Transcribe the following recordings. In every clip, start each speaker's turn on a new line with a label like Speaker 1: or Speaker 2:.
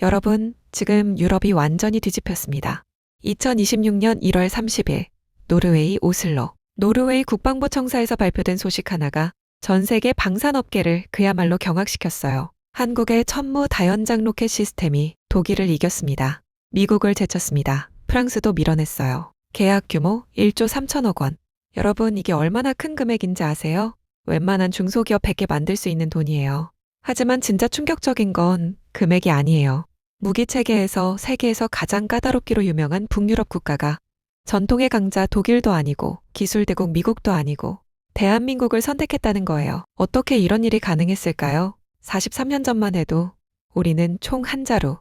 Speaker 1: 여러분, 지금 유럽이 완전히 뒤집혔습니다. 2026년 1월 30일, 노르웨이 오슬로. 노르웨이 국방부 청사에서 발표된 소식 하나가 전 세계 방산업계를 그야말로 경악시켰어요. 한국의 천무 다연장 로켓 시스템이 독일을 이겼습니다. 미국을 제쳤습니다. 프랑스도 밀어냈어요. 계약 규모 1조 3천억 원. 여러분, 이게 얼마나 큰 금액인지 아세요? 웬만한 중소기업 100개 만들 수 있는 돈이에요. 하지만 진짜 충격적인 건 금액이 아니에요. 무기 체계에서 세계에서 가장 까다롭기로 유명한 북유럽 국가가 전통의 강자 독일도 아니고 기술 대국 미국도 아니고 대한민국을 선택했다는 거예요. 어떻게 이런 일이 가능했을까요? 43년 전만 해도 우리는 총 한 자루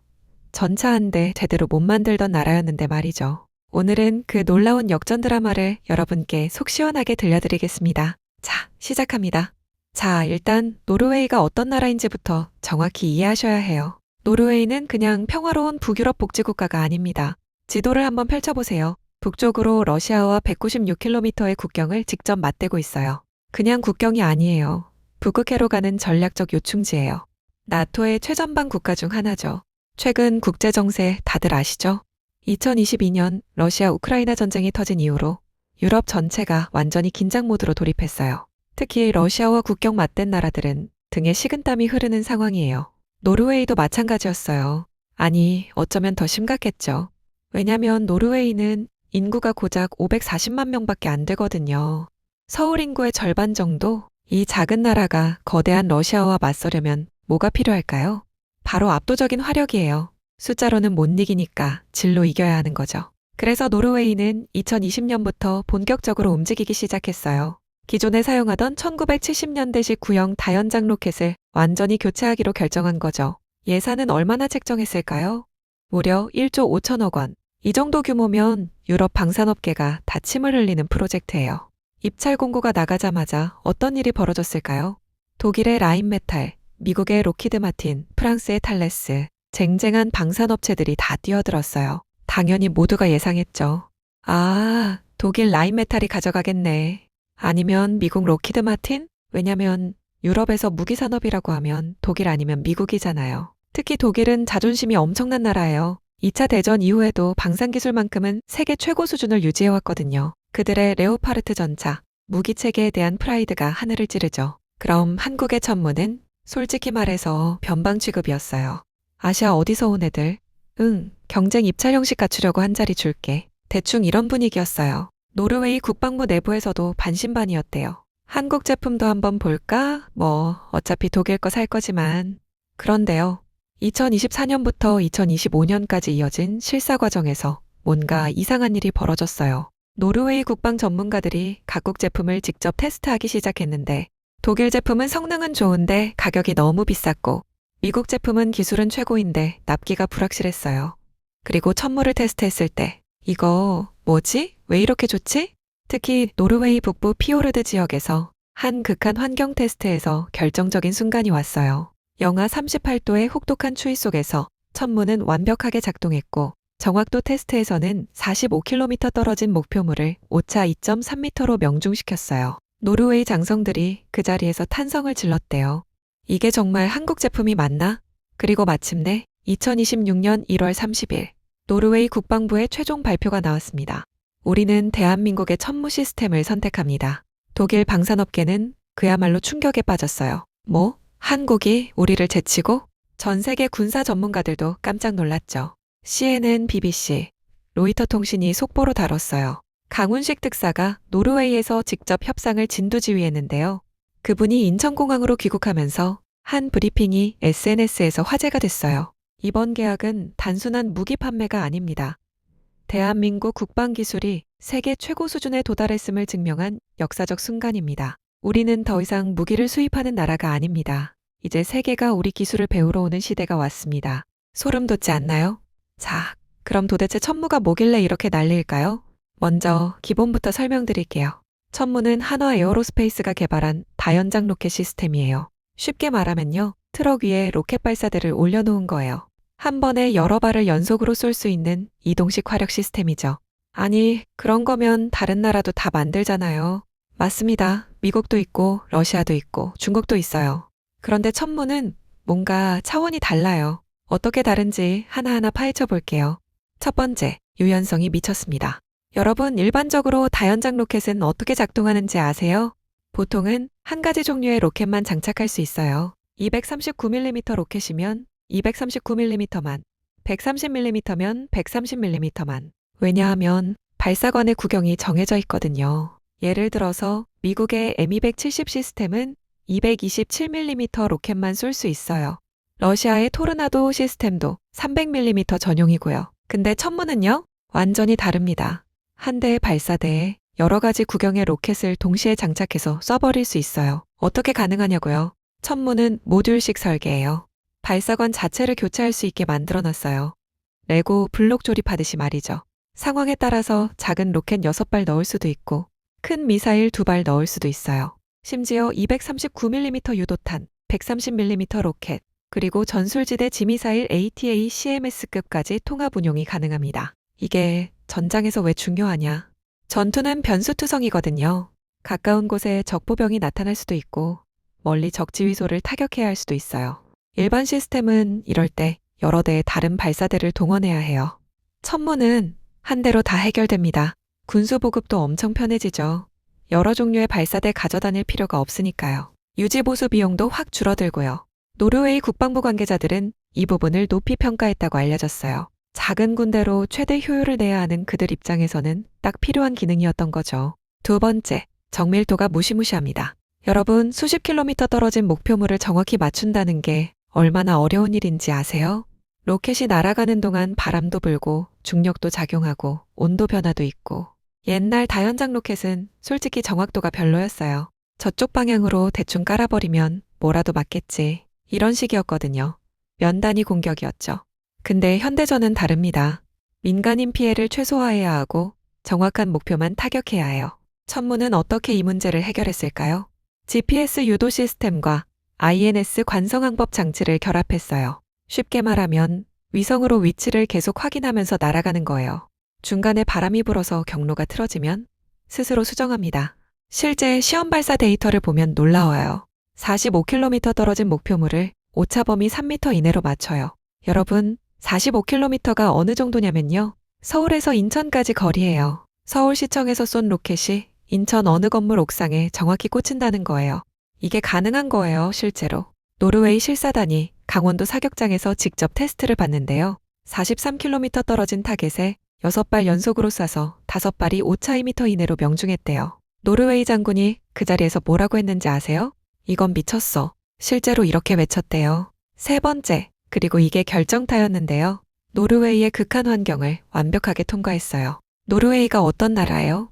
Speaker 1: 전차 한 대 제대로 못 만들던 나라였는데 말이죠. 오늘은 그 놀라운 역전 드라마를 여러분께 속 시원하게 들려드리겠습니다. 자, 시작합니다. 자, 일단 노르웨이가 어떤 나라인지부터 정확히 이해하셔야 해요. 노르웨이는 그냥 평화로운 북유럽 복지국가가 아닙니다. 지도를 한번 펼쳐보세요. 북쪽으로 러시아와 196km의 국경을 직접 맞대고 있어요. 그냥 국경이 아니에요. 북극해로 가는 전략적 요충지예요. 나토의 최전방 국가 중 하나죠. 최근 국제 정세 다들 아시죠? 2022년 러시아 우크라이나 전쟁이 터진 이후로 유럽 전체가 완전히 긴장 모드로 돌입했어요. 특히 러시아와 국경 맞댄 나라들은 등에 식은땀이 흐르는 상황이에요. 노르웨이도 마찬가지였어요. 아니, 어쩌면 더 심각했죠. 왜냐면 노르웨이는 인구가 고작 540만 명밖에 안 되거든요. 서울 인구의 절반 정도? 이 작은 나라가 거대한 러시아와 맞서려면 뭐가 필요할까요? 바로 압도적인 화력이에요. 숫자로는 못 이기니까 질로 이겨야 하는 거죠. 그래서 노르웨이는 2020년부터 본격적으로 움직이기 시작했어요. 기존에 사용하던 1970년대식 구형 다연장 로켓을 완전히 교체하기로 결정한 거죠. 예산은 얼마나 책정했을까요? 무려 1조 5천억 원. 이 정도 규모면 유럽 방산업계가 다 침을 흘리는 프로젝트예요. 입찰 공고가 나가자마자 어떤 일이 벌어졌을까요? 독일의 라인메탈, 미국의 로키드 마틴, 프랑스의 탈레스, 쟁쟁한 방산업체들이 다 뛰어들었어요. 당연히 모두가 예상했죠. 아, 독일 라인메탈이 가져가겠네. 아니면 미국 로키드 마틴? 왜냐면 유럽에서 무기 산업이라고 하면 독일 아니면 미국이잖아요. 특히 독일은 자존심이 엄청난 나라예요. 2차 대전 이후에도 방산 기술만큼은 세계 최고 수준을 유지해왔거든요. 그들의 레오파르트 전차, 무기 체계에 대한 프라이드가 하늘을 찌르죠. 그럼 한국의 천무는 솔직히 말해서 변방 취급이었어요. 아시아 어디서 온 애들? 응, 경쟁 입찰 형식 갖추려고 한 자리 줄게. 대충 이런 분위기였어요. 노르웨이 국방부 내부에서도 반신반의였대요. 한국 제품도 한번 볼까? 뭐, 어차피 독일 거 살 거지만. 그런데요. 2024년부터 2025년까지 이어진 실사 과정에서 뭔가 이상한 일이 벌어졌어요. 노르웨이 국방 전문가들이 각국 제품을 직접 테스트하기 시작했는데 독일 제품은 성능은 좋은데 가격이 너무 비쌌고 미국 제품은 기술은 최고인데 납기가 불확실했어요. 그리고 천물을 테스트했을 때 이거 뭐지? 왜 이렇게 좋지? 특히 노르웨이 북부 피오르드 지역에서 한 극한 환경 테스트에서 결정적인 순간이 왔어요. 영하 38도의 혹독한 추위 속에서 천문은 완벽하게 작동했고 정확도 테스트에서는 45km 떨어진 목표물을 오차 2.3m로 명중시켰어요. 노르웨이 장성들이 그 자리에서 탄성을 질렀대요. 이게 정말 한국 제품이 맞나? 그리고 마침내 2026년 1월 30일 노르웨이 국방부의 최종 발표가 나왔습니다. 우리는 대한민국의 천무 시스템을 선택합니다. 독일 방산업계는 그야말로 충격에 빠졌어요. 뭐? 한국이 우리를 제치고? 전 세계 군사 전문가들도 깜짝 놀랐죠. CNN, BBC, 로이터 통신이 속보로 다뤘어요. 강훈식 특사가 노르웨이에서 직접 협상을 진두지휘했는데요. 그분이 인천공항으로 귀국하면서 한 브리핑이 SNS에서 화제가 됐어요. 이번 계약은 단순한 무기 판매가 아닙니다. 대한민국 국방 기술이 세계 최고 수준에 도달했음을 증명한 역사적 순간입니다. 우리는 더 이상 무기를 수입하는 나라가 아닙니다. 이제 세계가 우리 기술을 배우러 오는 시대가 왔습니다. 소름 돋지 않나요? 자, 그럼 도대체 천무가 뭐길래 이렇게 난리일까요? 먼저 기본부터 설명드릴게요. 천무는 한화 에어로스페이스가 개발한 다연장 로켓 시스템이에요. 쉽게 말하면요. 트럭 위에 로켓 발사대를 올려놓은 거예요. 한 번에 여러 발을 연속으로 쏠 수 있는 이동식 화력 시스템이죠. 아니, 그런 거면 다른 나라도 다 만들잖아요. 맞습니다. 미국도 있고, 러시아도 있고, 중국도 있어요. 그런데 천무는 뭔가 차원이 달라요. 어떻게 다른지 하나하나 파헤쳐 볼게요. 첫 번째, 유연성이 미쳤습니다. 여러분, 일반적으로 다연장 로켓은 어떻게 작동하는지 아세요? 보통은 한 가지 종류의 로켓만 장착할 수 있어요. 239mm 로켓이면 239mm만, 130mm면 130mm만. 왜냐하면 발사관의 구경이 정해져 있거든요. 예를 들어서 미국의 M270 시스템은 227mm 로켓만 쏠 수 있어요. 러시아의 토르나도 시스템도 300mm 전용이고요. 근데 천문은요? 완전히 다릅니다. 한 대의 발사대에 여러 가지 구경의 로켓을 동시에 장착해서 쏴버릴 수 있어요. 어떻게 가능하냐고요? 천문은 모듈식 설계예요. 발사관 자체를 교체할 수 있게 만들어 놨어요. 레고 블록 조립하듯이 말이죠. 상황에 따라서 작은 로켓 6발 넣을 수도 있고 큰 미사일 2발 넣을 수도 있어요. 심지어 239mm 유도탄, 130mm 로켓, 그리고 전술지대 지미사일 ATA CMS급까지 통합 운용이 가능합니다. 이게 전장에서 왜 중요하냐? 전투는 변수투성이거든요. 가까운 곳에 적보병이 나타날 수도 있고 멀리 적지휘소를 타격해야 할 수도 있어요. 일반 시스템은 이럴 때 여러 대의 다른 발사대를 동원해야 해요. 천문은 한 대로 다 해결됩니다. 군수 보급도 엄청 편해지죠. 여러 종류의 발사대 가져다닐 필요가 없으니까요. 유지 보수 비용도 확 줄어들고요. 노르웨이 국방부 관계자들은 이 부분을 높이 평가했다고 알려졌어요. 작은 군대로 최대 효율을 내야 하는 그들 입장에서는 딱 필요한 기능이었던 거죠. 두 번째, 정밀도가 무시무시합니다. 여러분, 수십 킬로미터 떨어진 목표물을 정확히 맞춘다는 게 얼마나 어려운 일인지 아세요? 로켓이 날아가는 동안 바람도 불고 중력도 작용하고 온도 변화도 있고 옛날 다연장 로켓은 솔직히 정확도가 별로였어요. 저쪽 방향으로 대충 깔아버리면 뭐라도 맞겠지. 이런 식이었거든요. 면단위 공격이었죠. 근데 현대전은 다릅니다. 민간인 피해를 최소화해야 하고 정확한 목표만 타격해야 해요. 천문은 어떻게 이 문제를 해결했을까요? GPS 유도 시스템과 INS 관성항법 장치를 결합했어요. 쉽게 말하면 위성으로 위치를 계속 확인하면서 날아가는 거예요. 중간에 바람이 불어서 경로가 틀어지면 스스로 수정합니다. 실제 시험 발사 데이터를 보면 놀라워요. 45km 떨어진 목표물을 오차 범위 3m 이내로 맞춰요. 여러분, 45km가 어느 정도냐면요. 서울에서 인천까지 거리예요. 서울시청에서 쏜 로켓이 인천 어느 건물 옥상에 정확히 꽂힌다는 거예요. 이게 가능한 거예요, 실제로. 노르웨이 실사단이 강원도 사격장에서 직접 테스트를 봤는데요. 43km 떨어진 타겟에 6발 연속으로 쏴서 5발이 오차 2m 이내로 명중했대요. 노르웨이 장군이 그 자리에서 뭐라고 했는지 아세요? 이건 미쳤어. 실제로 이렇게 외쳤대요. 세 번째, 그리고 이게 결정타였는데요. 노르웨이의 극한 환경을 완벽하게 통과했어요. 노르웨이가 어떤 나라예요?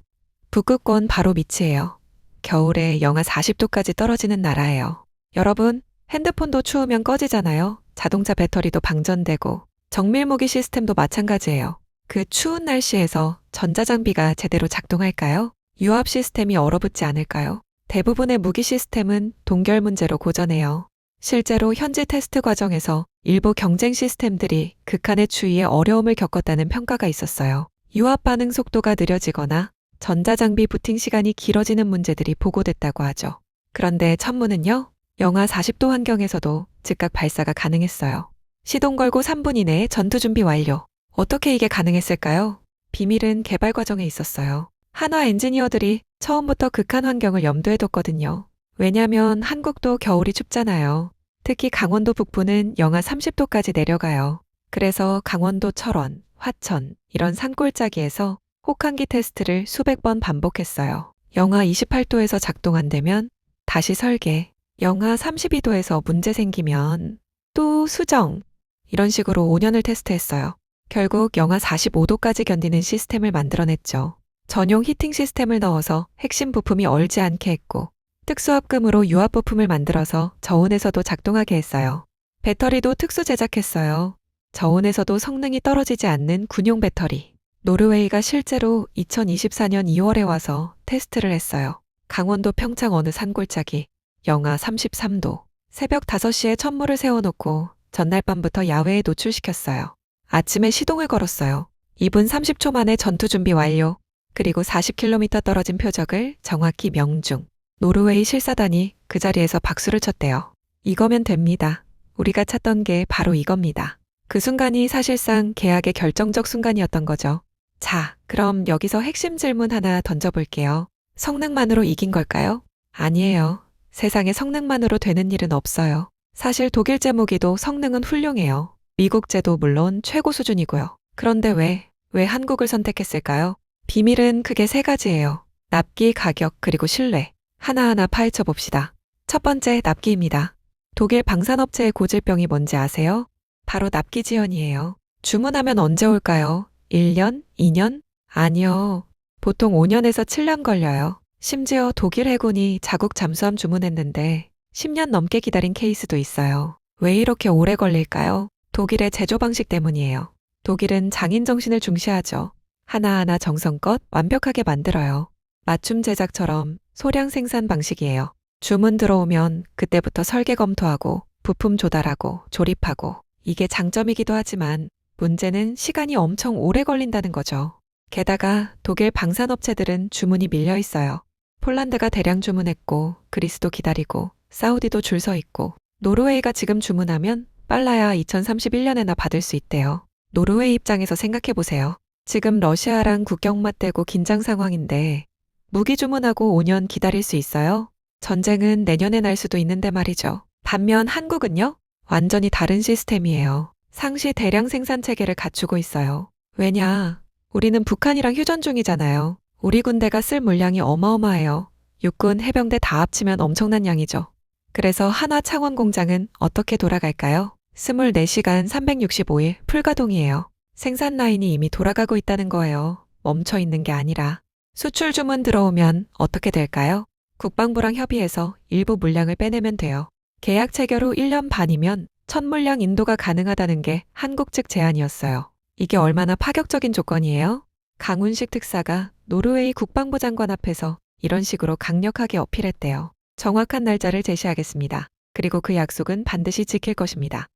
Speaker 1: 북극권 바로 밑이에요. 겨울에 영하 40도까지 떨어지는 나라예요. 여러분, 핸드폰도 추우면 꺼지잖아요. 자동차 배터리도 방전되고, 정밀무기 시스템도 마찬가지예요. 그 추운 날씨에서 전자장비가 제대로 작동할까요? 유압 시스템이 얼어붙지 않을까요? 대부분의 무기 시스템은 동결 문제로 고전해요. 실제로 현지 테스트 과정에서 일부 경쟁 시스템들이 극한의 추위에 어려움을 겪었다는 평가가 있었어요. 유압 반응 속도가 느려지거나 전자장비 부팅 시간이 길어지는 문제들이 보고됐다고 하죠. 그런데 천문은요, 영하 40도 환경에서도 즉각 발사가 가능했어요. 시동 걸고 3분 이내에 전투 준비 완료. 어떻게 이게 가능했을까요? 비밀은 개발 과정에 있었어요. 한화 엔지니어들이 처음부터 극한 환경을 염두에 뒀거든요. 왜냐면 한국도 겨울이 춥잖아요. 특히 강원도 북부는 영하 30도까지 내려가요. 그래서 강원도 철원, 화천, 이런 산골짜기에서 혹한기 테스트를 수백 번 반복했어요. 영하 28도에서 작동 안 되면 다시 설계, 영하 32도에서 문제 생기면 또 수정, 이런 식으로 5년을 테스트했어요. 결국 영하 45도까지 견디는 시스템을 만들어냈죠. 전용 히팅 시스템을 넣어서 핵심 부품이 얼지 않게 했고, 특수합금으로 유압 부품을 만들어서 저온에서도 작동하게 했어요. 배터리도 특수 제작했어요. 저온에서도 성능이 떨어지지 않는 군용 배터리. 노르웨이가 실제로 2024년 2월에 와서 테스트를 했어요. 강원도 평창 어느 산골짜기, 영하 33도. 새벽 5시에 천물을 세워놓고 전날 밤부터 야외에 노출시켰어요. 아침에 시동을 걸었어요. 2분 30초 만에 전투 준비 완료. 그리고 40km 떨어진 표적을 정확히 명중. 노르웨이 실사단이 그 자리에서 박수를 쳤대요. 이거면 됩니다. 우리가 찾던 게 바로 이겁니다. 그 순간이 사실상 계약의 결정적 순간이었던 거죠. 자, 그럼 여기서 핵심 질문 하나 던져볼게요. 성능만으로 이긴 걸까요? 아니에요. 세상에 성능만으로 되는 일은 없어요. 사실 독일제 무기도 성능은 훌륭해요. 미국제도 물론 최고 수준이고요. 그런데 왜, 왜 한국을 선택했을까요? 비밀은 크게 세 가지예요. 납기, 가격, 그리고 신뢰. 하나하나 파헤쳐 봅시다. 첫 번째, 납기입니다. 독일 방산업체의 고질병이 뭔지 아세요? 바로 납기 지연이에요. 주문하면 언제 올까요? 1년? 2년? 아니요. 보통 5년에서 7년 걸려요. 심지어 독일 해군이 자국 잠수함 주문했는데 10년 넘게 기다린 케이스도 있어요. 왜 이렇게 오래 걸릴까요? 독일의 제조 방식 때문이에요. 독일은 장인 정신을 중시하죠. 하나하나 정성껏 완벽하게 만들어요. 맞춤 제작처럼 소량 생산 방식이에요. 주문 들어오면 그때부터 설계 검토하고 부품 조달하고 조립하고 이게 장점이기도 하지만 문제는 시간이 엄청 오래 걸린다는 거죠. 게다가 독일 방산업체들은 주문이 밀려 있어요. 폴란드가 대량 주문했고 그리스도 기다리고 사우디도 줄 서 있고 노르웨이가 지금 주문하면 빨라야 2031년에나 받을 수 있대요. 노르웨이 입장에서 생각해 보세요. 지금 러시아랑 국경 맞대고 긴장 상황인데 무기 주문하고 5년 기다릴 수 있어요? 전쟁은 내년에 날 수도 있는데 말이죠. 반면 한국은요? 완전히 다른 시스템이에요. 상시 대량 생산 체계를 갖추고 있어요. 왜냐? 우리는 북한이랑 휴전 중이잖아요. 우리 군대가 쓸 물량이 어마어마해요. 육군, 해병대 다 합치면 엄청난 양이죠. 그래서 한화 창원 공장은 어떻게 돌아갈까요? 24시간 365일 풀가동이에요. 생산 라인이 이미 돌아가고 있다는 거예요. 멈춰 있는 게 아니라. 수출 주문 들어오면 어떻게 될까요? 국방부랑 협의해서 일부 물량을 빼내면 돼요. 계약 체결 후 1년 반이면 첫 물량 인도가 가능하다는 게 한국 측 제안이었어요. 이게 얼마나 파격적인 조건이에요? 강훈식 특사가 노르웨이 국방부 장관 앞에서 이런 식으로 강력하게 어필했대요. 정확한 날짜를 제시하겠습니다. 그리고 그 약속은 반드시 지킬 것입니다.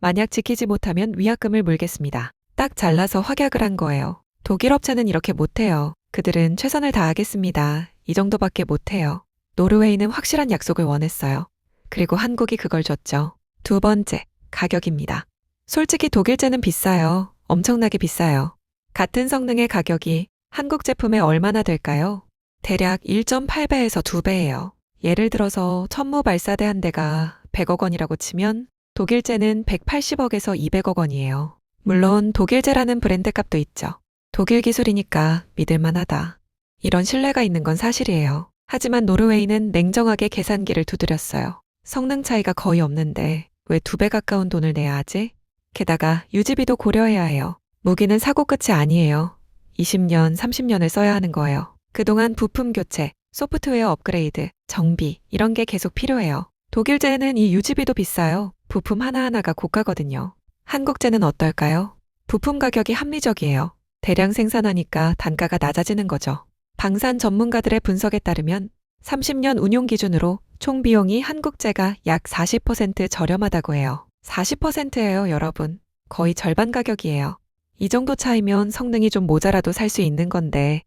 Speaker 1: 만약 지키지 못하면 위약금을 물겠습니다. 딱 잘라서 확약을 한 거예요. 독일 업체는 이렇게 못해요. 그들은 최선을 다하겠습니다. 이 정도밖에 못해요. 노르웨이는 확실한 약속을 원했어요. 그리고 한국이 그걸 줬죠. 두 번째, 가격입니다. 솔직히 독일제는 비싸요. 엄청나게 비싸요. 같은 성능의 가격이 한국 제품에 얼마나 될까요? 대략 1.8배에서 2배예요. 예를 들어서 천무 발사대 한 대가 100억 원이라고 치면 독일제는 180억에서 200억 원이에요. 물론 독일제라는 브랜드 값도 있죠. 독일 기술이니까 믿을만하다. 이런 신뢰가 있는 건 사실이에요. 하지만 노르웨이는 냉정하게 계산기를 두드렸어요. 성능 차이가 거의 없는데 왜 두 배 가까운 돈을 내야 하지? 게다가 유지비도 고려해야 해요. 무기는 사고 끝이 아니에요. 20년, 30년을 써야 하는 거예요. 그동안 부품 교체, 소프트웨어 업그레이드, 정비, 이런 게 계속 필요해요. 독일제는 이 유지비도 비싸요. 부품 하나하나가 고가거든요. 한국제는 어떨까요? 부품 가격이 합리적이에요. 대량 생산하니까 단가가 낮아지는 거죠. 방산 전문가들의 분석에 따르면 30년 운용 기준으로 총 비용이 한국제가 약 40% 저렴하다고 해요. 40%예요, 여러분. 거의 절반 가격이에요. 이 정도 차이면 성능이 좀 모자라도 살 수 있는 건데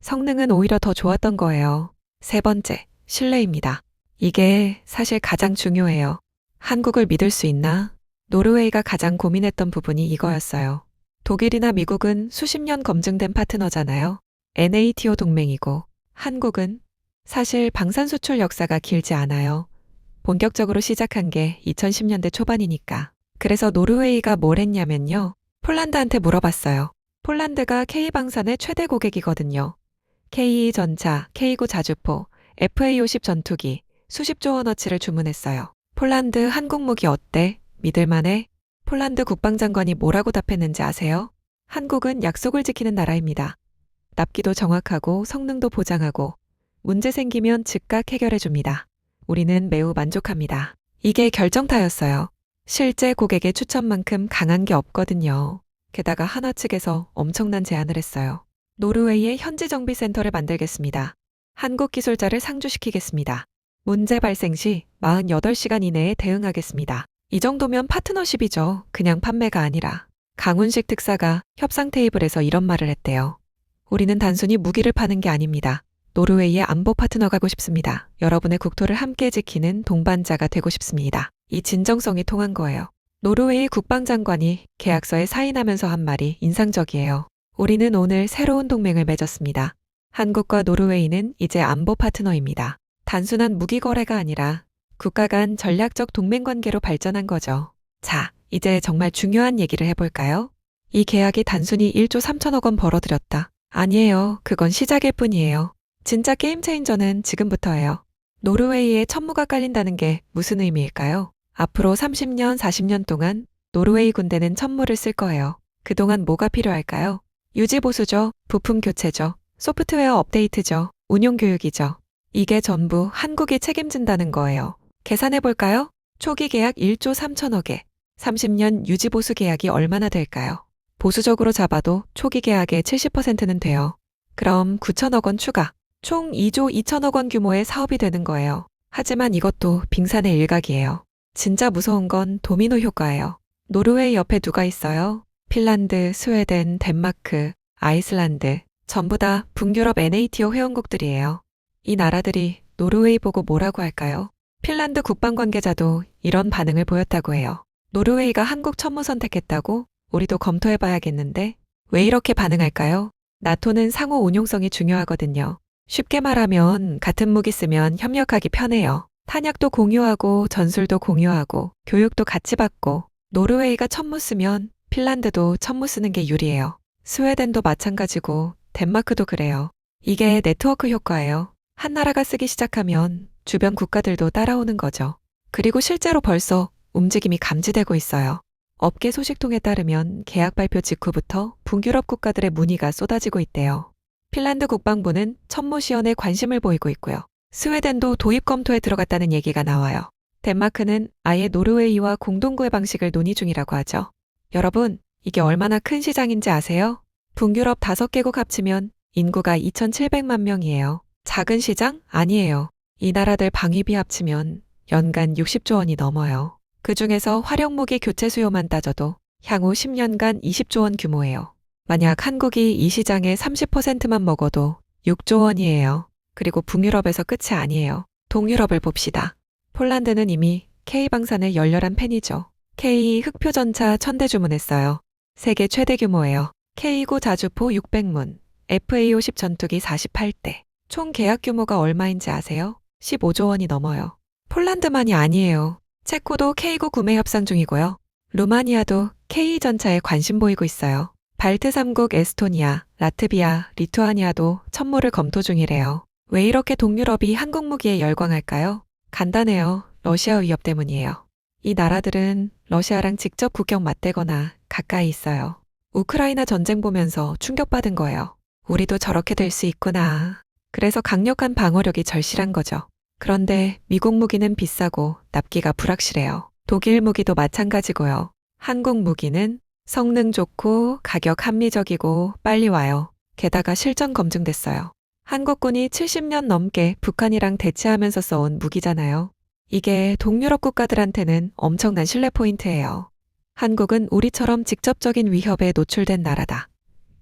Speaker 1: 성능은 오히려 더 좋았던 거예요. 세 번째, 신뢰입니다. 이게 사실 가장 중요해요. 한국을 믿을 수 있나? 노르웨이가 가장 고민했던 부분이 이거였어요. 독일이나 미국은 수십 년 검증된 파트너잖아요. NATO 동맹이고 한국은 사실 방산 수출 역사가 길지 않아요. 본격적으로 시작한 게 2010년대 초반이니까. 그래서 노르웨이가 뭘 했냐면요. 폴란드한테 물어봤어요. 폴란드가 K방산의 최대 고객이거든요. K2 전차, K9 자주포, FA50 전투기, 수십조 원어치를 주문했어요. 폴란드 한국 무기 어때? 믿을만해? 폴란드 국방장관이 뭐라고 답했는지 아세요? 한국은 약속을 지키는 나라입니다. 납기도 정확하고 성능도 보장하고 문제 생기면 즉각 해결해 줍니다. 우리는 매우 만족합니다. 이게 결정타였어요. 실제 고객의 추천만큼 강한 게 없거든요. 게다가 하나 측에서 엄청난 제안을 했어요. 노르웨이의 현지 정비 센터를 만들겠습니다. 한국 기술자를 상주시키겠습니다. 문제 발생 시 48시간 이내에 대응하겠습니다. 이 정도면 파트너십이죠. 그냥 판매가 아니라. 강훈식 특사가 협상 테이블에서 이런 말을 했대요. 우리는 단순히 무기를 파는 게 아닙니다. 노르웨이의 안보 파트너가 고 싶습니다. 여러분의 국토를 함께 지키는 동반자가 되고 싶습니다. 이 진정성이 통한 거예요. 노르웨이 국방장관이 계약서에 사인하면서 한 말이 인상적이에요. 우리는 오늘 새로운 동맹을 맺었습니다. 한국과 노르웨이는 이제 안보 파트너입니다. 단순한 무기 거래가 아니라 국가 간 전략적 동맹 관계로 발전한 거죠. 자, 이제 정말 중요한 얘기를 해볼까요? 이 계약이 단순히 1조 3천억 원 벌어들였다. 아니에요. 그건 시작일 뿐이에요. 진짜 게임 체인저는 지금부터예요. 노르웨이에 천무가 깔린다는 게 무슨 의미일까요? 앞으로 30년, 40년 동안 노르웨이 군대는 천무를 쓸 거예요. 그동안 뭐가 필요할까요? 유지 보수죠. 부품 교체죠. 소프트웨어 업데이트죠. 운용 교육이죠. 이게 전부 한국이 책임진다는 거예요. 계산해 볼까요? 초기 계약 1조 3천억에 30년 유지 보수 계약이 얼마나 될까요? 보수적으로 잡아도 초기 계약의 70%는 돼요. 그럼 9천억 원 추가. 총 2조 2천억 원 규모의 사업이 되는 거예요. 하지만 이것도 빙산의 일각이에요. 진짜 무서운 건 도미노 효과예요. 노르웨이 옆에 누가 있어요? 핀란드, 스웨덴, 덴마크, 아이슬란드, 전부 다 북유럽 NATO 회원국들이에요. 이 나라들이 노르웨이 보고 뭐라고 할까요? 핀란드 국방 관계자도 이런 반응을 보였다고 해요. 노르웨이가 한국 천무 선택했다고? 우리도 검토해봐야겠는데? 왜 이렇게 반응할까요? 나토는 상호 운용성이 중요하거든요. 쉽게 말하면 같은 무기 쓰면 협력하기 편해요. 탄약도 공유하고 전술도 공유하고 교육도 같이 받고 노르웨이가 천무 쓰면 핀란드도 천무 쓰는 게 유리해요. 스웨덴도 마찬가지고 덴마크도 그래요. 이게 네트워크 효과예요. 한 나라가 쓰기 시작하면 주변 국가들도 따라오는 거죠. 그리고 실제로 벌써 움직임이 감지되고 있어요. 업계 소식통에 따르면 계약 발표 직후부터 북유럽 국가들의 문의가 쏟아지고 있대요. 핀란드 국방부는 천무 시연에 관심을 보이고 있고요. 스웨덴도 도입 검토에 들어갔다는 얘기가 나와요. 덴마크는 아예 노르웨이와 공동구의 방식을 논의 중이라고 하죠. 여러분, 이게 얼마나 큰 시장인지 아세요? 북유럽 5개국 합치면 인구가 2,700만 명이에요. 작은 시장? 아니에요. 이 나라들 방위비 합치면 연간 60조 원이 넘어요. 그 중에서 활용무기 교체 수요만 따져도 향후 10년간 20조 원 규모예요. 만약 한국이 이 시장의 30%만 먹어도 6조 원이에요. 그리고 북유럽에서 끝이 아니에요. 동유럽을 봅시다. 폴란드는 이미 K방산의 열렬한 팬이죠. K 흑표 전차 1000대 주문했어요. 세계 최대 규모예요. K9 자주포 600문, FA50 전투기 48대. 총 계약 규모가 얼마인지 아세요? 15조 원이 넘어요. 폴란드만이 아니에요. 체코도 K9 구매 협상 중이고요. 루마니아도 K 전차에 관심 보이고 있어요. 발트 3국 에스토니아, 라트비아, 리투아니아도 천모를 검토 중이래요. 왜 이렇게 동유럽이 한국 무기에 열광할까요? 간단해요. 러시아 위협 때문이에요. 이 나라들은 러시아랑 직접 국경 맞대거나 가까이 있어요. 우크라이나 전쟁 보면서 충격받은 거예요. 우리도 저렇게 될 수 있구나. 그래서 강력한 방어력이 절실한 거죠. 그런데 미국 무기는 비싸고 납기가 불확실해요. 독일 무기도 마찬가지고요. 한국 무기는 성능 좋고 가격 합리적이고 빨리 와요. 게다가 실전 검증됐어요. 한국군이 70년 넘게 북한이랑 대치하면서 써온 무기잖아요. 이게 동유럽 국가들한테는 엄청난 신뢰 포인트예요. 한국은 우리처럼 직접적인 위협에 노출된 나라다.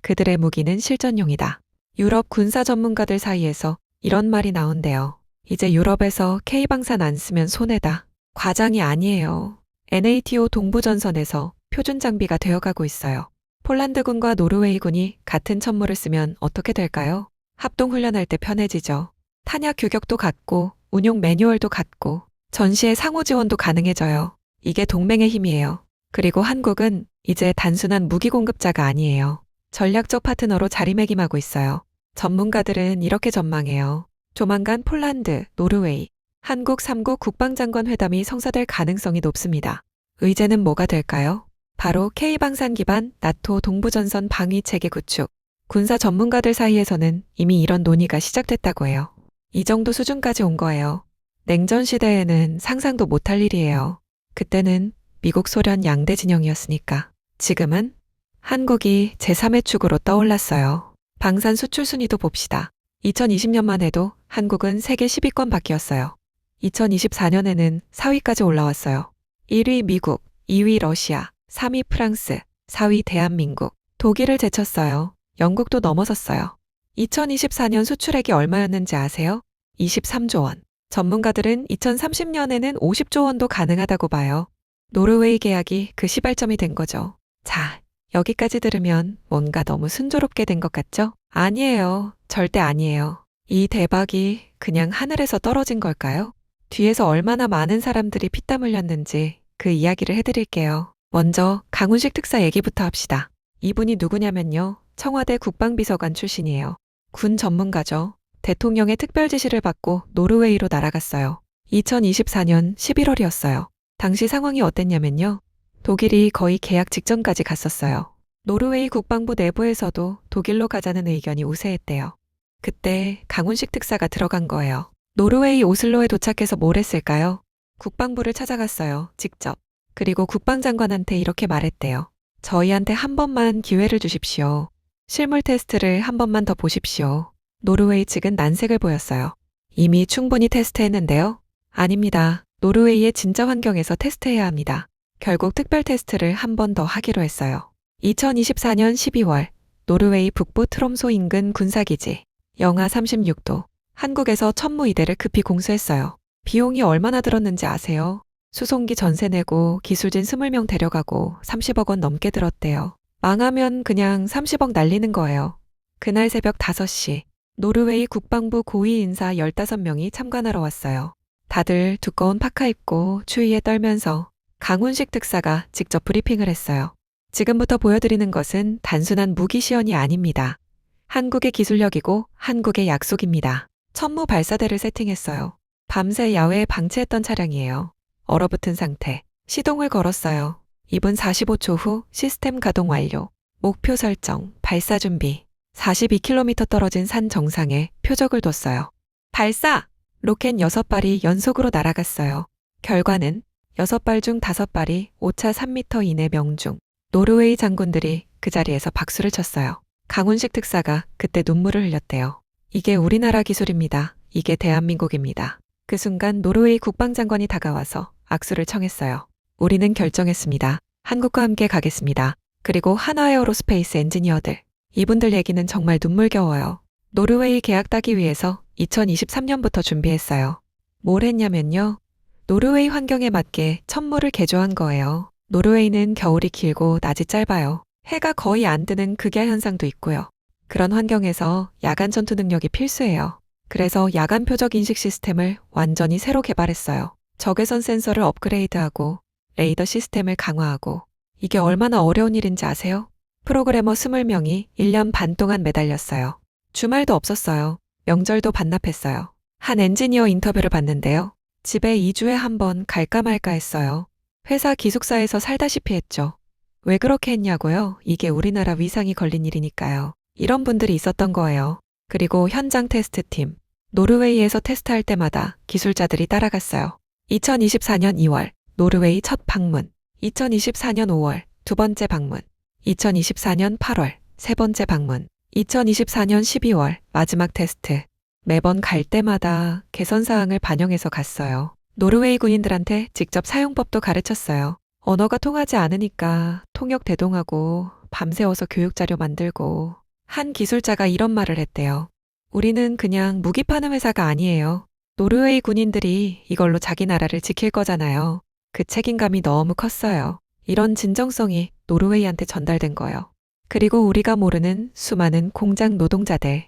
Speaker 1: 그들의 무기는 실전용이다. 유럽 군사 전문가들 사이에서 이런 말이 나온대요. 이제 유럽에서 K방산 안 쓰면 손해다. 과장이 아니에요. NATO 동부전선에서 표준 장비가 되어가고 있어요. 폴란드군과 노르웨이군이 같은 천무를 쓰면 어떻게 될까요? 합동훈련할 때 편해지죠. 탄약 규격도 같고, 운용 매뉴얼도 같고, 전시의 상호 지원도 가능해져요. 이게 동맹의 힘이에요. 그리고 한국은 이제 단순한 무기 공급자가 아니에요. 전략적 파트너로 자리매김하고 있어요. 전문가들은 이렇게 전망해요. 조만간 폴란드, 노르웨이, 한국 3국 국방장관 회담이 성사될 가능성이 높습니다. 의제는 뭐가 될까요? 바로 K방산 기반 나토 동부전선 방위 체계 구축. 군사 전문가들 사이에서는 이미 이런 논의가 시작됐다고 해요. 이 정도 수준까지 온 거예요. 냉전 시대에는 상상도 못할 일이에요. 그때는 미국 소련 양대 진영이었으니까. 지금은 한국이 제3의 축으로 떠올랐어요. 방산 수출 순위도 봅시다. 2020년만 해도 한국은 세계 10위권 밖이었어요. 2024년에는 4위까지 올라왔어요. 1위 미국, 2위 러시아, 3위 프랑스, 4위 대한민국, 독일을 제쳤어요. 영국도 넘어섰어요. 2024년 수출액이 얼마였는지 아세요? 23조 원. 전문가들은 2030년에는 50조 원도 가능하다고 봐요. 노르웨이 계약이 그 시발점이 된 거죠. 자, 여기까지 들으면 뭔가 너무 순조롭게 된 것 같죠? 아니에요. 절대 아니에요. 이 대박이 그냥 하늘에서 떨어진 걸까요? 뒤에서 얼마나 많은 사람들이 피땀 흘렸는지 그 이야기를 해드릴게요. 먼저 강훈식 특사 얘기부터 합시다. 이분이 누구냐면요. 청와대 국방비서관 출신이에요. 군 전문가죠. 대통령의 특별 지시를 받고 노르웨이로 날아갔어요. 2024년 11월이었어요. 당시 상황이 어땠냐면요. 독일이 거의 계약 직전까지 갔었어요. 노르웨이 국방부 내부에서도 독일로 가자는 의견이 우세했대요. 그때 강훈식 특사가 들어간 거예요. 노르웨이 오슬로에 도착해서 뭘 했을까요? 국방부를 찾아갔어요. 직접. 그리고 국방장관한테 이렇게 말했대요. 저희한테 한 번만 기회를 주십시오. 실물 테스트를 한 번만 더 보십시오. 노르웨이 측은 난색을 보였어요. 이미 충분히 테스트했는데요. 아닙니다. 노르웨이의 진짜 환경에서 테스트해야 합니다. 결국 특별 테스트를 한 번 더 하기로 했어요. 2024년 12월 노르웨이 북부 트롬소 인근 군사기지 영하 36도 한국에서 천무이대를 급히 공수했어요. 비용이 얼마나 들었는지 아세요? 수송기 전세 내고 기술진 20명 데려가고 30억 원 넘게 들었대요. 망하면 그냥 30억 날리는 거예요. 그날 새벽 5시 노르웨이 국방부 고위 인사 15명이 참관하러 왔어요. 다들 두꺼운 파카 입고 추위에 떨면서 강훈식 특사가 직접 브리핑을 했어요. 지금부터 보여드리는 것은 단순한 무기 시연이 아닙니다. 한국의 기술력이고 한국의 약속입니다. 천무 발사대를 세팅했어요. 밤새 야외에 방치했던 차량이에요. 얼어붙은 상태. 시동을 걸었어요. 2분 45초 후 시스템 가동 완료. 목표 설정, 발사 준비. 42km 떨어진 산 정상에 표적을 뒀어요. 발사! 로켓 6발이 연속으로 날아갔어요. 결과는 6발 중 5발이 오차 3m 이내 명중. 노르웨이 장군들이 그 자리에서 박수를 쳤어요. 강훈식 특사가 그때 눈물을 흘렸대요. 이게 우리나라 기술입니다. 이게 대한민국입니다. 그 순간 노르웨이 국방장관이 다가와서 악수를 청했어요. 우리는 결정했습니다. 한국과 함께 가겠습니다. 그리고 하나에어로스페이스 엔지니어들. 이분들 얘기는 정말 눈물겨워요. 노르웨이 계약 따기 위해서 2023년부터 준비했어요. 뭘 했냐면요. 노르웨이 환경에 맞게 천무를 개조한 거예요. 노르웨이는 겨울이 길고 낮이 짧아요. 해가 거의 안 뜨는 극야 현상도 있고요. 그런 환경에서 야간 전투 능력이 필수예요. 그래서 야간 표적 인식 시스템을 완전히 새로 개발했어요. 적외선 센서를 업그레이드하고 레이더 시스템을 강화하고 이게 얼마나 어려운 일인지 아세요? 프로그래머 20명이 1년 반 동안 매달렸어요. 주말도 없었어요. 명절도 반납했어요. 한 엔지니어 인터뷰를 봤는데요. 집에 2주에 한 번 갈까 말까 했어요. 회사 기숙사에서 살다시피 했죠. 왜 그렇게 했냐고요? 이게 우리나라 위상이 걸린 일이니까요. 이런 분들이 있었던 거예요. 그리고 현장 테스트팀. 노르웨이에서 테스트할 때마다 기술자들이 따라갔어요. 2024년 2월 노르웨이 첫 방문. 2024년 5월 두 번째 방문. 2024년 8월 세 번째 방문. 2024년 12월 마지막 테스트. 매번 갈 때마다 개선 사항을 반영해서 갔어요. 노르웨이 군인들한테 직접 사용법도 가르쳤어요. 언어가 통하지 않으니까 통역 대동하고 밤새워서 교육 자료 만들고 한 기술자가 이런 말을 했대요. 우리는 그냥 무기 파는 회사가 아니에요. 노르웨이 군인들이 이걸로 자기 나라를 지킬 거잖아요. 그 책임감이 너무 컸어요. 이런 진정성이 노르웨이한테 전달된 거예요. 그리고 우리가 모르는 수많은 공장 노동자들.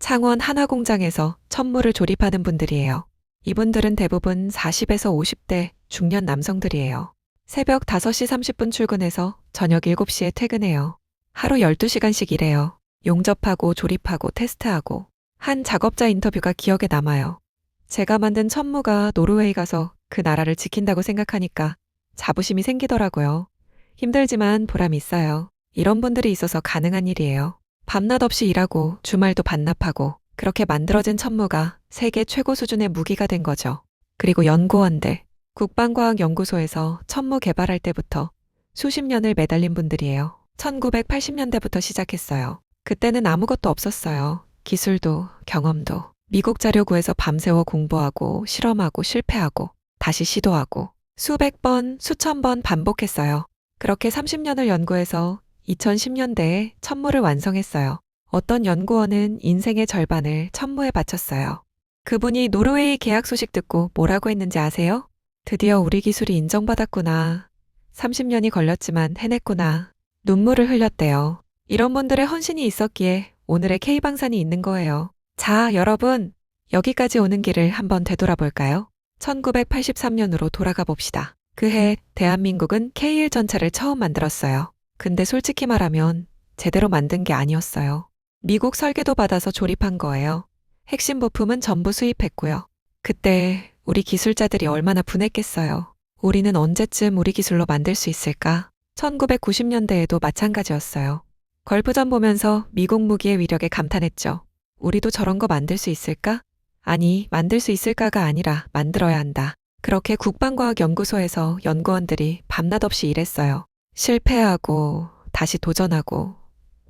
Speaker 1: 창원 하나 공장에서 천무를 조립하는 분들이에요. 이분들은 대부분 40에서 50대 중년 남성들이에요. 새벽 5시 30분 출근해서 저녁 7시에 퇴근해요. 하루 12시간씩 일해요. 용접하고 조립하고 테스트하고. 한 작업자 인터뷰가 기억에 남아요. 제가 만든 천무가 노르웨이 가서 그 나라를 지킨다고 생각하니까 자부심이 생기더라고요. 힘들지만 보람 있어요. 이런 분들이 있어서 가능한 일이에요. 밤낮 없이 일하고 주말도 반납하고 그렇게 만들어진 천무가 세계 최고 수준의 무기가 된 거죠. 그리고 연구원들, 국방과학연구소에서 천무 개발할 때부터 수십 년을 매달린 분들이에요. 1980년대부터 시작했어요. 그때는 아무것도 없었어요. 기술도, 경험도. 미국 자료 구해서 밤새워 공부하고, 실험하고, 실패하고, 다시 시도하고, 수백 번, 수천 번 반복했어요. 그렇게 30년을 연구해서 2010년대에 천무를 완성했어요. 어떤 연구원은 인생의 절반을 천무에 바쳤어요. 그분이 노르웨이 계약 소식 듣고 뭐라고 했는지 아세요? 드디어 우리 기술이 인정받았구나. 30년이 걸렸지만 해냈구나. 눈물을 흘렸대요. 이런 분들의 헌신이 있었기에 오늘의 K방산이 있는 거예요. 자, 여러분. 여기까지 오는 길을 한번 되돌아볼까요? 1983년으로 돌아가 봅시다. 그해 대한민국은 K1 전차를 처음 만들었어요. 근데 솔직히 말하면 제대로 만든 게 아니었어요. 미국 설계도 받아서 조립한 거예요. 핵심 부품은 전부 수입했고요. 그때 우리 기술자들이 얼마나 분했겠어요. 우리는 언제쯤 우리 기술로 만들 수 있을까? 1990년대에도 마찬가지였어요. 걸프전 보면서 미국 무기의 위력에 감탄했죠. 우리도 저런 거 만들 수 있을까? 아니, 만들 수 있을까가 아니라 만들어야 한다. 그렇게 국방과학연구소에서 연구원들이 밤낮 없이 일했어요. 실패하고, 다시 도전하고,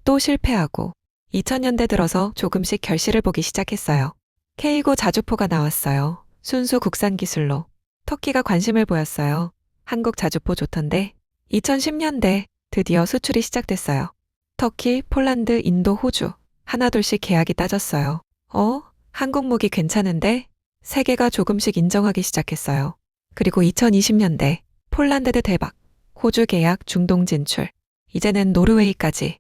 Speaker 1: 또 실패하고, 2000년대 들어서 조금씩 결실을 보기 시작했어요. K고 자주포가 나왔어요. 순수 국산 기술로. 터키가 관심을 보였어요. 한국 자주포 좋던데. 2010년대 드디어 수출이 시작됐어요. 터키, 폴란드, 인도, 호주. 하나둘씩 계약이 따졌어요. 어? 한국 무기 괜찮은데? 세계가 조금씩 인정하기 시작했어요. 그리고 2020년대 폴란드 대박, 호주 계약 중동 진출, 이제는 노르웨이까지.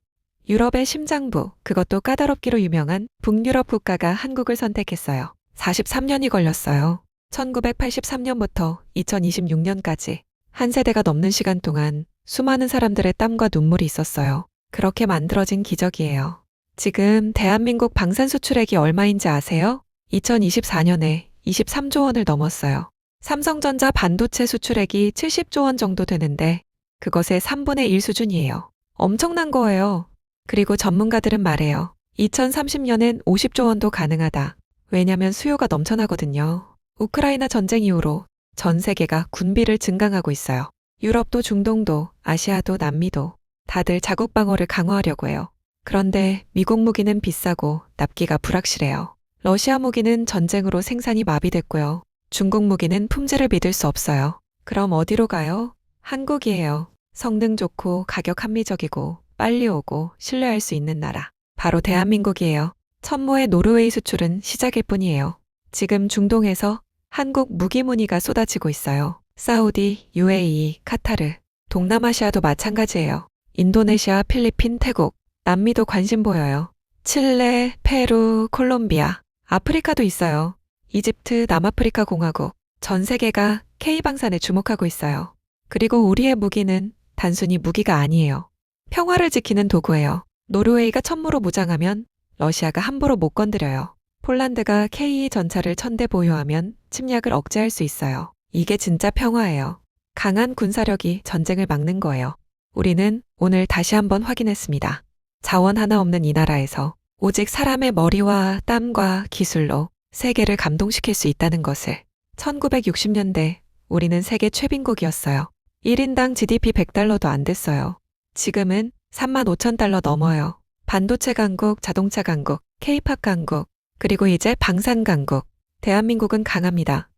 Speaker 1: 유럽의 심장부, 그것도 까다롭기로 유명한 북유럽 국가가 한국을 선택했어요. 43년이 걸렸어요. 1983년부터 2026년까지 한 세대가 넘는 시간 동안 수많은 사람들의 땀과 눈물이 있었어요. 그렇게 만들어진 기적이에요. 지금 대한민국 방산 수출액이 얼마인지 아세요? 2024년에 23조 원을 넘었어요. 삼성전자 반도체 수출액이 70조 원 정도 되는데 그것의 3분의 1 수준이에요. 엄청난 거예요. 그리고 전문가들은 말해요. 2030년엔 50조 원도 가능하다. 왜냐면 수요가 넘쳐나거든요. 우크라이나 전쟁 이후로 전 세계가 군비를 증강하고 있어요. 유럽도 중동도 아시아도 남미도 다들 자국 방어를 강화하려고 해요. 그런데 미국 무기는 비싸고 납기가 불확실해요. 러시아 무기는 전쟁으로 생산이 마비됐고요. 중국 무기는 품질을 믿을 수 없어요. 그럼 어디로 가요? 한국이에요. 성능 좋고 가격 합리적이고 빨리 오고 신뢰할 수 있는 나라. 바로 대한민국이에요. 천모의 노르웨이 수출은 시작일 뿐이에요. 지금 중동에서 한국 무기 문의가 쏟아지고 있어요. 사우디, UAE, 카타르, 동남아시아도 마찬가지예요. 인도네시아, 필리핀, 태국, 남미도 관심 보여요. 칠레, 페루, 콜롬비아, 아프리카도 있어요. 이집트, 남아프리카 공화국, 전 세계가 K방산에 주목하고 있어요. 그리고 우리의 무기는 단순히 무기가 아니에요. 평화를 지키는 도구예요. 노르웨이가 천무로 무장하면 러시아가 함부로 못 건드려요. 폴란드가 K 전차를 천대 보유하면 침략을 억제할 수 있어요. 이게 진짜 평화예요. 강한 군사력이 전쟁을 막는 거예요. 우리는 오늘 다시 한번 확인했습니다. 자원 하나 없는 이 나라에서 오직 사람의 머리와 땀과 기술로 세계를 감동시킬 수 있다는 것을 1960년대 우리는 세계 최빈국이었어요. 1인당 GDP 100달러도 안 됐어요. 지금은 3만 5천 달러 넘어요. 반도체 강국, 자동차 강국, K-팝 강국, 그리고 이제 방산 강국. 대한민국은 강합니다.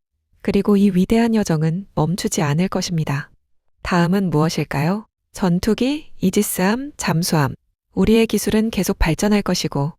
Speaker 1: 그리고 이 위대한 여정은 멈추지 않을 것입니다. 다음은 무엇일까요? 전투기, 이지스함, 잠수함. 우리의 기술은 계속 발전할 것이고,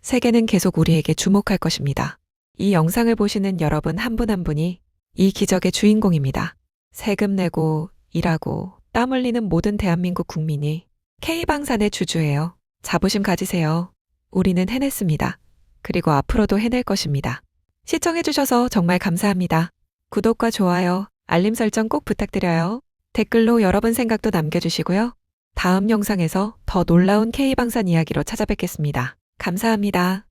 Speaker 1: 세계는 계속 우리에게 주목할 것입니다. 이 영상을 보시는 여러분 한분한 분이 이 기적의 주인공입니다. 세금 내고, 일하고, 땀 흘리는 모든 대한민국 국민이 K방산의 주주예요. 자부심 가지세요. 우리는 해냈습니다. 그리고 앞으로도 해낼 것입니다. 시청해주셔서 정말 감사합니다. 구독과 좋아요, 알림 설정 꼭 부탁드려요. 댓글로 여러분 생각도 남겨주시고요. 다음 영상에서 더 놀라운 K방산 이야기로 찾아뵙겠습니다. 감사합니다.